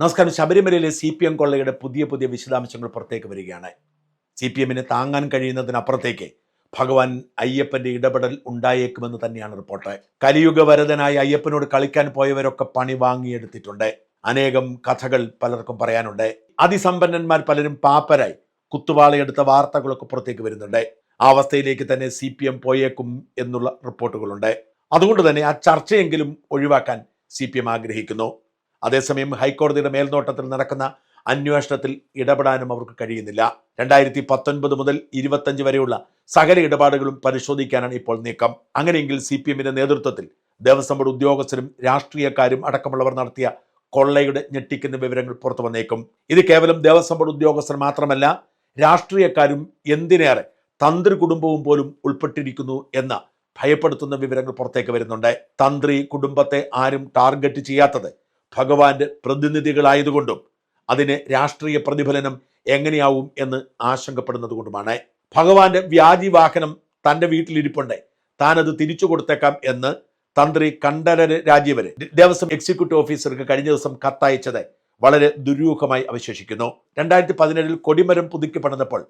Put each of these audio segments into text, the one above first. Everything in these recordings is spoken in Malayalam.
നമസ്കാരം. ശബരിമലയിലെ സി പി എം കൊള്ളയുടെ പുതിയ പുതിയ വിശദാംശങ്ങൾ പുറത്തേക്ക് വരികയാണ്. സി പി എമ്മിന് താങ്ങാൻ കഴിയുന്നതിനപ്പുറത്തേക്ക് ഭഗവാൻ അയ്യപ്പന്റെ ഇടപെടൽ ഉണ്ടായേക്കുമെന്ന് തന്നെയാണ് റിപ്പോർട്ട്. കലിയുഗ വരതനായി അയ്യപ്പനോട് കളിക്കാൻ പോയവരൊക്കെ പണി വാങ്ങിയെടുത്തിട്ടുണ്ട്. അനേകം കഥകൾ പലർക്കും പറയാനുണ്ട്. അതിസമ്പന്നന്മാർ പലരും പാപ്പരായി കുത്തുവാളയെടുത്ത വാർത്തകളൊക്കെ പുറത്തേക്ക് വരുന്നുണ്ട്. ആ അവസ്ഥയിലേക്ക് തന്നെ സി പി എം പോയേക്കും എന്നുള്ള റിപ്പോർട്ടുകളുണ്ട്. അതുകൊണ്ട് തന്നെ ആ ചർച്ചയെങ്കിലും ഒഴിവാക്കാൻ സി പി എം ആഗ്രഹിക്കുന്നു. അതേസമയം ഹൈക്കോടതിയുടെ മേൽനോട്ടത്തിൽ നടക്കുന്ന അന്വേഷണത്തിൽ ഇടപെടാനും അവർക്ക് കഴിയുന്നില്ല. രണ്ടായിരത്തി പത്തൊൻപത് മുതൽ ഇരുപത്തഞ്ച് വരെയുള്ള സകല ഇടപാടുകളും പരിശോധിക്കാനാണ് ഇപ്പോൾ നീക്കം. അങ്ങനെയെങ്കിൽ സി പി എമ്മിന്റെ നേതൃത്വത്തിൽ ദേവസ്വം ബോർഡ് ഉദ്യോഗസ്ഥരും രാഷ്ട്രീയക്കാരും അടക്കമുള്ളവർ നടത്തിയ കൊള്ളയുടെ ഞെട്ടിക്കുന്ന വിവരങ്ങൾ പുറത്തു വന്നേക്കും. ഇത് കേവലം ദേവസ്വം ബോർഡ് ഉദ്യോഗസ്ഥർ മാത്രമല്ല രാഷ്ട്രീയക്കാരും എന്തിനേറെ തന്ത്രി കുടുംബവും പോലും ഉൾപ്പെട്ടിരിക്കുന്നു എന്ന ഭയപ്പെടുത്തുന്ന വിവരങ്ങൾ പുറത്തേക്ക് വരുന്നുണ്ട്. തന്ത്രി കുടുംബത്തെ ആരും ടാർഗറ്റ് ചെയ്യാത്തത് ഭഗവാന്റെ പ്രതിനിധികളായതുകൊണ്ടും അതിന് രാഷ്ട്രീയ പ്രതിഫലനം എങ്ങനെയാവും എന്ന് ആശങ്കപ്പെടുന്നത് കൊണ്ടുമാണ് ഭഗവാന്റെ വ്യാജി വാഹനം തന്റെ വീട്ടിലിരിപ്പുണ്ട്. താനത് തിരിച്ചു കൊടുത്തേക്കാം എന്ന് തന്ത്രി കണ്ഠരര് രാജീവര് ദേവസ്വം എക്സിക്യൂട്ടീവ് ഓഫീസർക്ക് കഴിഞ്ഞ ദിവസം കത്തയച്ചത് വളരെ ദുരൂഹമായി അവശേഷിക്കുന്നു. രണ്ടായിരത്തി പതിനേഴിൽ കൊടിമരം പുതുക്കി പണിതപ്പോൾ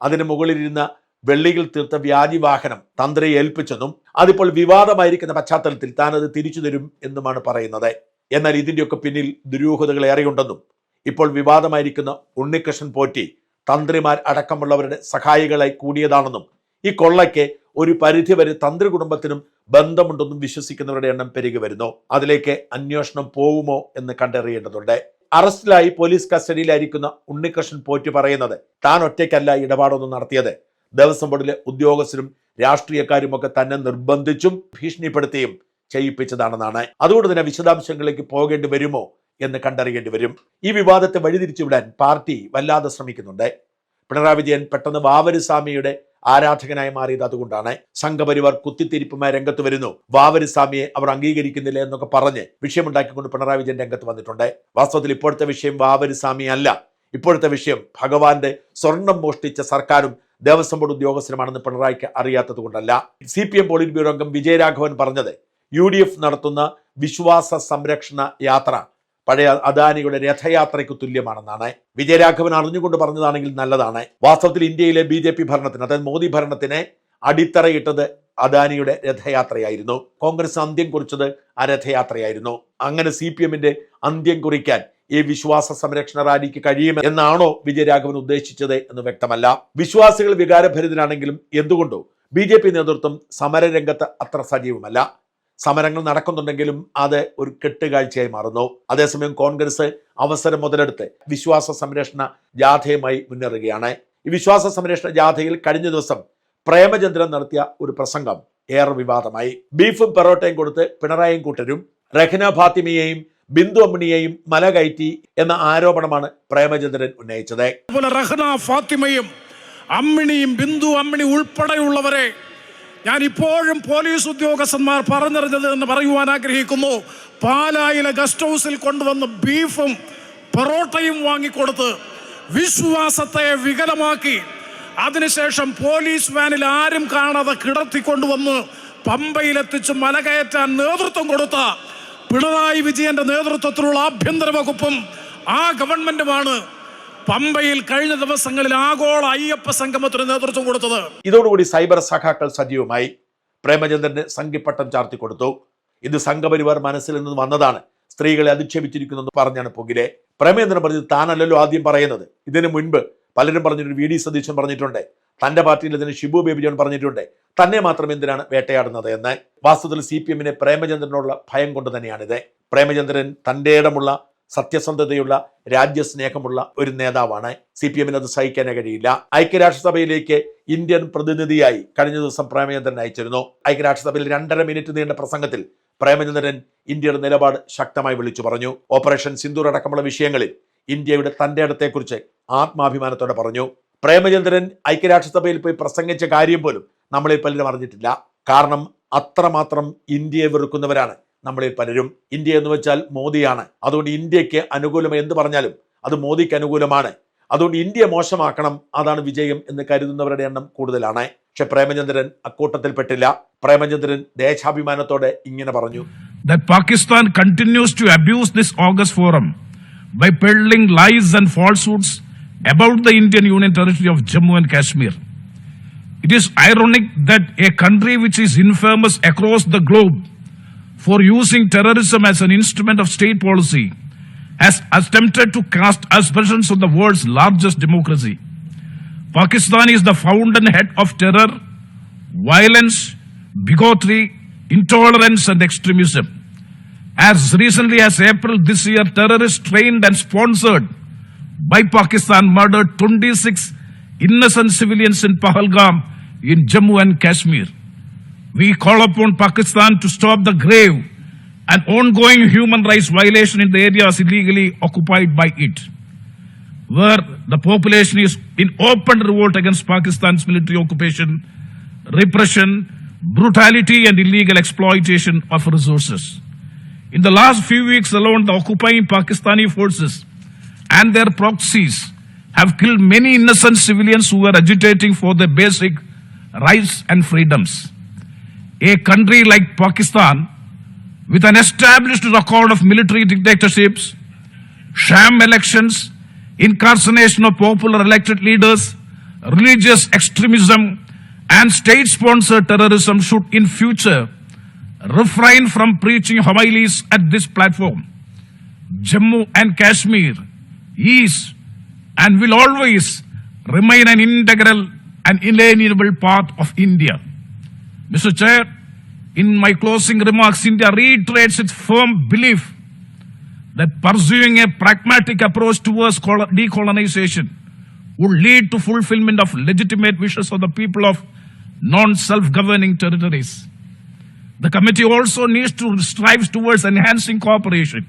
അതിന് മുകളിലിരുന്ന വെള്ളിയിൽ തീർത്ത വ്യാജി വാഹനം തന്ത്രിയെ ഏൽപ്പിച്ചെന്നും അതിപ്പോൾ വിവാദമായിരിക്കുന്ന പശ്ചാത്തലത്തിൽ താനത് തിരിച്ചു തരും എന്നുമാണ് പറയുന്നത്. എന്നാൽ ഇതിന്റെയൊക്കെ പിന്നിൽ ദുരൂഹതകൾ ഏറെയുണ്ടെന്നും ഇപ്പോൾ വിവാദമായിരിക്കുന്ന ഉണ്ണികൃഷ്ണൻ പോറ്റി തന്ത്രിമാർ അടക്കമുള്ളവരുടെ സഹായികളായി കൂടിയതാണെന്നും ഈ കൊള്ളയ്ക്ക് ഒരു പരിധിവരെ തന്ത്രി കുടുംബത്തിനും ബന്ധമുണ്ടെന്നും വിശ്വസിക്കുന്നവരുടെ എണ്ണം പെരുകി വരുന്നു. അതിലേക്ക് അന്വേഷണം പോവുമോ എന്ന് കണ്ടറിയേണ്ടതുണ്ട്. അറസ്റ്റിലായി പോലീസ് കസ്റ്റഡിയിലായിരിക്കുന്ന ഉണ്ണികൃഷ്ണൻ പോറ്റി പറയുന്നത് താൻ ഒറ്റയ്ക്കല്ല ഇടപാടൊന്നും നടത്തിയത്. ദേവസ്വം ബോർഡിലെ ഉദ്യോഗസ്ഥരും രാഷ്ട്രീയക്കാരുമൊക്കെ തന്നെ നിർബന്ധിച്ചും ഭീഷണിപ്പെടുത്തിയും ചെയ്യിപ്പിച്ചതാണെന്നാണ്. അതുകൊണ്ട് തന്നെ വിശദാംശങ്ങളിലേക്ക് പോകേണ്ടി വരുമോ എന്ന് കണ്ടറിയേണ്ടി വരും. ഈ വിവാദത്തെ വഴിതിരിച്ചുവിടാൻ പാർട്ടി വല്ലാതെ ശ്രമിക്കുന്നുണ്ട്. പിണറായി വിജയൻ പെട്ടെന്ന് വാവരുസ്വാമിയുടെ ആരാധകനായി മാറിയത് അതുകൊണ്ടാണ്. സംഘപരിവാർ കുത്തിത്തിരിപ്പുമായി രംഗത്ത് വരുന്നു. വാവരുസ്വാമിയെ അവർ അംഗീകരിക്കുന്നില്ല എന്നൊക്കെ പറഞ്ഞ് വിഷയമുണ്ടാക്കിക്കൊണ്ട് പിണറായി വിജയൻ രംഗത്ത് വന്നിട്ടുണ്ട്. വാസ്തവത്തിൽ ഇപ്പോഴത്തെ വിഷയം വാവരുസ്വാമി അല്ല. ഇപ്പോഴത്തെ വിഷയം ഭഗവാന്റെ സ്വർണം മോഷ്ടിച്ച സർക്കാരും ദേവസ്വം ബോർഡ് ഉദ്യോഗസ്ഥരുമാണെന്ന് പിണറായിക്ക് അറിയാത്തത് കൊണ്ടല്ല. C P M polit bureau അംഗം വിജയരാഘവൻ പറഞ്ഞത് യു ഡി എഫ് നടത്തുന്ന വിശ്വാസ സംരക്ഷണ യാത്ര. പഴയ അദാനിയുടെ രഥയാത്രയ്ക്ക് തുല്യമാണെന്നാണ്. വിജയരാഘവൻ അറിഞ്ഞുകൊണ്ട് പറഞ്ഞതാണെങ്കിൽ നല്ലതാണ്. വാസ്തവത്തിൽ ഇന്ത്യയിലെ ബി ജെ പി ഭരണത്തിന് അതായത് മോദി ഭരണത്തിന് അടിത്തറയിട്ടത് അദാനിയുടെ രഥയാത്രയായിരുന്നു. കോൺഗ്രസ് അന്ത്യം കുറിച്ചത് ആ രഥയാത്രയായിരുന്നു. അങ്ങനെ സി പി എമ്മിന്റെ അന്ത്യം കുറിക്കാൻ ഈ വിശ്വാസ സംരക്ഷണ റാലിക്ക് കഴിയും എന്നാണോ വിജയരാഘവൻ ഉദ്ദേശിച്ചത് എന്ന് വ്യക്തമല്ല. വിശ്വാസികൾ വികാരഭരിതരാണെങ്കിലും എന്തുകൊണ്ടോ ബി നേതൃത്വം സമരരംഗത്ത് അത്ര സജീവമല്ല. സമരങ്ങൾ നടക്കുന്നുണ്ടെങ്കിലും അത് ഒരു കെട്ടുകാഴ്ചയായി മാറുന്നു. അതേസമയം കോൺഗ്രസ് അവസരം മുതലെടുത്ത് വിശ്വാസ സംരക്ഷണ ജാഥയുമായി മുന്നേറുകയാണ്. ഈ വിശ്വാസ സംരക്ഷണ ജാഥയിൽ കഴിഞ്ഞ ദിവസം പ്രേമചന്ദ്രൻ നടത്തിയ ഒരു പ്രസംഗം ഏറെ വിവാദമായി. ബീഫും പെറോട്ടയും കൊടുത്ത് പിണറായിയും കൂട്ടരും റഹ്ന ഫാത്തിമയെയും ബിന്ദു അമ്മിണിയെയും മല കയറ്റി എന്ന ആരോപണമാണ് പ്രേമചന്ദ്രൻ ഉന്നയിച്ചത്. അതുപോലെ ഫാത്തിമയും അമ്മിണിയും ബിന്ദു അമ്മിണി ഉൾപ്പെടെയുള്ളവരെ ഞാൻ ഇപ്പോഴും പോലീസ് ഉദ്യോഗസ്ഥന്മാർ പറഞ്ഞറിഞ്ഞത് എന്ന് പറയുവാൻ ആഗ്രഹിക്കുന്നു. പാലായിലെ ഗസ്റ്റ് ഹൗസിൽ കൊണ്ടുവന്ന് ബീഫും പൊറോട്ടയും വാങ്ങിക്കൊടുത്ത് വിശ്വാസത്തെ വികലമാക്കി. അതിനുശേഷം പോലീസ് വാനിൽ ആരും കാണാതെ കിടത്തിക്കൊണ്ടുവന്ന് പമ്പയിലെത്തിച്ച് മലകയറ്റാൻ നേതൃത്വം കൊടുത്ത പിണറായി വിജയന്റെ നേതൃത്വത്തിലുള്ള ആഭ്യന്തര വകുപ്പും ആ ഗവൺമെന്റുമാണ് പമ്പയിൽ കഴിഞ്ഞ ദിവസങ്ങളിൽ ആഗോള അയ്യപ്പ സംഗമത്തിന് നേതൃത്വം കൊടുത്തത്. ഇതോടുകൂടി സൈബർ സഖാക്കൾ സജീവമായി പ്രേമചന്ദ്രന് സംഘിപ്പട്ടം ചാർത്തി കൊടുത്തു. ഇത് സംഘപരിവാർ മനസ്സിൽ നിന്ന് വന്നതാണ്. സ്ത്രീകളെ അധിക്ഷേപിച്ചിരിക്കുന്നു എന്ന് പറഞ്ഞാണ് പൊങ്കിലെ പ്രേമചന്ദ്രൻ പറഞ്ഞത് താനല്ലല്ലോ ആദ്യം പറയുന്നത്. ഇതിനു മുൻപ് പലരും പറഞ്ഞിട്ടുണ്ട് വി ഡി സതീശൻ പറഞ്ഞിട്ടുണ്ട് തന്റെ പാർട്ടിയിൽ ഇതിന് ഷിബു ബേബി ജോൺ പറഞ്ഞിട്ടുണ്ട്. തന്നെ മാത്രം എന്തിനാണ് വേട്ടയാടുന്നത് എന്ന്. വാസ്തവത്തിൽ സി പി എമ്മിനെ പ്രേമചന്ദ്രനോടുള്ള ഭയം കൊണ്ട് തന്നെയാണിത്. പ്രേമചന്ദ്രൻ തന്റെ ഇടമുള്ള സത്യസന്ധതയുള്ള രാജ്യസ്നേഹമുള്ള ഒരു നേതാവാണ്. സി പി എമ്മിന് അത് സഹിക്കാനേ കഴിയില്ല. ഐക്യരാഷ്ട്രസഭയിലേക്ക് ഇന്ത്യൻ പ്രതിനിധിയായി കഴിഞ്ഞ ദിവസം പ്രേമചന്ദ്രൻ അയച്ചിരുന്നു. ഐക്യരാഷ്ട്രസഭയിൽ രണ്ടര മിനിറ്റ് നീണ്ട പ്രസംഗത്തിൽ പ്രേമചന്ദ്രൻ ഇന്ത്യയുടെ നിലപാട് ശക്തമായി വിളിച്ചു പറഞ്ഞു. ഓപ്പറേഷൻ സിന്ദൂർ അടക്കമുള്ള വിഷയങ്ങളിൽ ഇന്ത്യയുടെ തന്റെ ഇടത്തെക്കുറിച്ച് ആത്മാഭിമാനത്തോടെ പറഞ്ഞു. പ്രേമചന്ദ്രൻ ഐക്യരാഷ്ട്രസഭയിൽ പോയി പ്രസംഗിച്ച കാര്യം പോലും നമ്മളിൽ പലരും അറിഞ്ഞിട്ടില്ല. കാരണം അത്രമാത്രം ഇന്ത്യയെ വെറുക്കുന്നവരാണ്. നമ്മളിൽ പലരും ഇന്ത്യ എന്ന് വെച്ചാൽ മോദിയാണ് അതുകൊണ്ട് ഇന്ത്യയ്ക്ക് അനുകൂലം എന്ത് പറഞ്ഞാലും അത് മോദിക്ക് അനുകൂലമാണ് അതുകൊണ്ട് ഇന്ത്യ മോശമാക്കണം അതാണ് വിജയം എന്ന് കരുതുന്നവരുടെ എണ്ണം കൂടുതലാണ് പക്ഷെ പ്രേമചന്ദ്രൻ അക്കൂട്ടത്തിൽപ്പെട്ടില്ല പ്രേമചന്ദ്രൻ ദേശാഭിമാനത്തോടെ ഇങ്ങനെ പറഞ്ഞു Pakistan continues to abuse this August forum by peddling lies and falsehoods about the Indian Union territory of Jammu and Kashmir. It is ironic that a country which is infamous across the globe for using terrorism as an instrument of state policy has attempted to cast aspersions on the world's largest democracy. Pakistan is the fountainhead of terror, violence, bigotry, intolerance, and extremism. As recently as April this year, terrorists trained and sponsored by Pakistan murdered 26 innocent civilians in Pahalgam in Jammu and Kashmir. We call upon Pakistan to stop the grave and ongoing human rights violation in the areas illegally occupied by it, where the population is in open revolt against Pakistan's military occupation, repression, brutality, and illegal exploitation of resources. In the last few weeks alone, the occupying Pakistani forces and their proxies have killed many innocent civilians who were agitating for their basic rights and freedoms. A country like Pakistan, with an established record of military dictatorships, sham elections, incarceration of popular elected leaders, religious extremism, and state-sponsored terrorism should in future refrain from preaching homilies at this platform. Jammu and Kashmir is and will always remain an integral and inalienable part of India. Mr. Chair, in my closing remarks, India reiterates its firm belief that pursuing a pragmatic approach towards col- decolonization would lead to fulfillment of legitimate wishes of the people of non-self-governing territories. The committee also needs to strive towards enhancing cooperation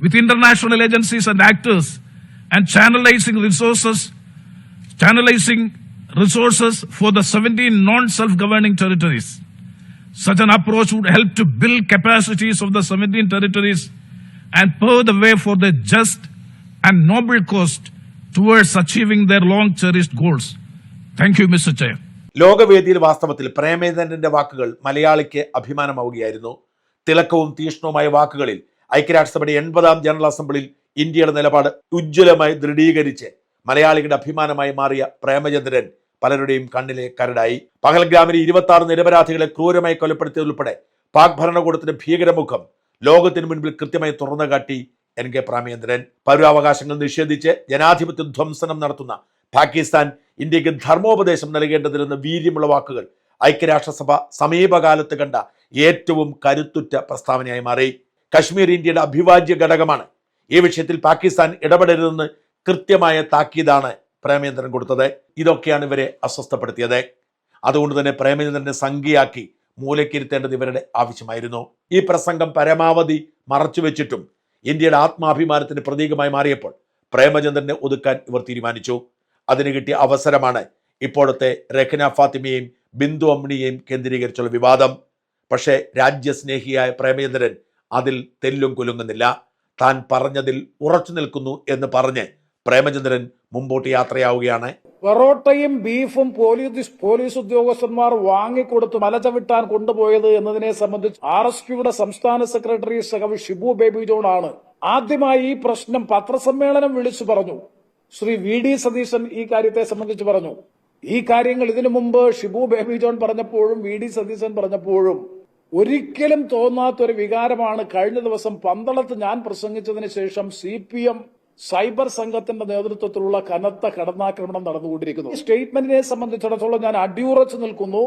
with international agencies and actors and channelizing resources, channelizing resources for the 17 non-self-governing territories. Such an approach would help to build capacities of the 17 territories and pave the way for the just and noble cause towards achieving their long-cherished goals. Thank you, Mr. Chair. ലോകവേദിയിൽ വാസ്തവത്തിൽ പ്രേമേന്ദ്രന്റെ വാക്കുകൾ മലയാളിക്ക് അഭിമാനമാവുകയായിരുന്നു തിളക്കവും തീഷ്ണവുമായ വാക്കുകളിൽ ഐക്യരാഷ്ട്രസഭയുടെ എൺപതാം ജനറൽ അസംബ്ലിയിൽ ഇന്ത്യയുടെ നിലപാട് ഉജ്ജ്വലമായി ദൃഢീകരിച്ച് മലയാളികളുടെ അഭിമാനമായി മാറിയ പ്രേമചന്ദ്രൻ പലരുടെയും കണ്ണിലെ കരടായി. പഹൽഗ്രാമിലെ ഇരുപത്തി ആറ് നിരപരാധികളെ ക്രൂരമായി കൊലപ്പെടുത്തിയതുൾപ്പെടെ പാക് ഭരണകൂടത്തിന്റെ ഭീകരമുഖം ലോകത്തിന് മുൻപിൽ കൃത്യമായി തുറന്നു കാട്ടി എൻ. കെ. പ്രാമേന്ദ്രൻ. പൗരാവകാശങ്ങൾ നിഷേധിച്ച് ജനാധിപത്യ ധ്വംസനം നടത്തുന്ന പാകിസ്ഥാൻ ഇന്ത്യയ്ക്ക് ധർമ്മോപദേശം നൽകേണ്ടതില്ലെന്ന് വീര്യമുള്ള വാക്കുകൾ ഐക്യരാഷ്ട്രസഭ സമീപകാലത്ത് കണ്ട ഏറ്റവും കരുത്തുറ്റ പ്രസ്താവനയായി മാറി. കശ്മീർ ഇന്ത്യയുടെ അഭിവാജ്യ ഘടകമാണ്. ഈ വിഷയത്തിൽ പാകിസ്ഥാൻ ഇടപെടരുതെന്ന് കൃത്യമായ താക്കീതാണ് പ്രേമേന്ദ്രൻ കൊടുത്തത് ഇതൊക്കെയാണ് ഇവരെ അസ്വസ്ഥപ്പെടുത്തിയത്. അതുകൊണ്ട് തന്നെ പ്രേമചന്ദ്രനെ സംഖ്യയാക്കി മൂലക്കിരുത്തേണ്ടത് ഇവരുടെ ആവശ്യമായിരുന്നു. ഈ പ്രസംഗം പരമാവധി മറച്ചുവെച്ചിട്ടും ഇന്ത്യയുടെ ആത്മാഭിമാനത്തിന് പ്രതീകമായി മാറിയപ്പോൾ പ്രേമചന്ദ്രനെ ഒതുക്കാൻ ഇവർ തീരുമാനിച്ചു. അതിന് കിട്ടിയ അവസരമാണ് ഇപ്പോഴത്തെ രഖന ഫാത്തിമയെയും ബിന്ദു അമ്മിണിയെയും കേന്ദ്രീകരിച്ചുള്ള വിവാദം. പക്ഷേ രാജ്യസ്നേഹിയായ പ്രേമചന്ദ്രൻ അതിൽ തെല്ലും കുലുങ്ങുന്നില്ല താൻ പറഞ്ഞതിൽ ഉറച്ചു നിൽക്കുന്നു എന്ന് പറഞ്ഞ് പ്രേമചന്ദ്രൻ മുമ്പോട്ട് യാത്രയാവുകയാണ്. പൊറോട്ടയും ബീഫും പോലീസ് പോലീസ് ഉദ്യോഗസ്ഥന്മാർ വാങ്ങിക്കൊടുത്ത് മലചവിട്ടാൻ കൊണ്ടുപോയത് എന്നതിനെ സംബന്ധിച്ച് ആർ എസ് പിയുടെ സംസ്ഥാന സെക്രട്ടറി സഹവ് ഷിബു ബേബി ജോൺ ആണ് ആദ്യമായി ഈ പ്രശ്നം പത്രസമ്മേളനം വിളിച്ചു പറഞ്ഞു. ശ്രീ വി ഡി സതീശൻ ഈ കാര്യത്തെ സംബന്ധിച്ച് പറഞ്ഞു. ഈ കാര്യങ്ങൾ ഇതിനു മുമ്പ് ഷിബു ബേബി ജോൺ പറഞ്ഞപ്പോഴും വി ഡി സതീശൻ പറഞ്ഞപ്പോഴും ഒരിക്കലും തോന്നാത്തൊരു വികാരമാണ് കഴിഞ്ഞ ദിവസം പന്തളത്ത് ഞാൻ പ്രസംഗിച്ചതിന് ശേഷം സി പി എം സൈബർ സംഘത്തിന്റെ നേതൃത്വത്തിലുള്ള കനത്ത കടന്നാക്രമണം നടന്നുകൊണ്ടിരിക്കുന്നു. സ്റ്റേറ്റ്മെന്റിനെ സംബന്ധിച്ചിടത്തോളം ഞാൻ അടിയുറച്ചു നിൽക്കുന്നു.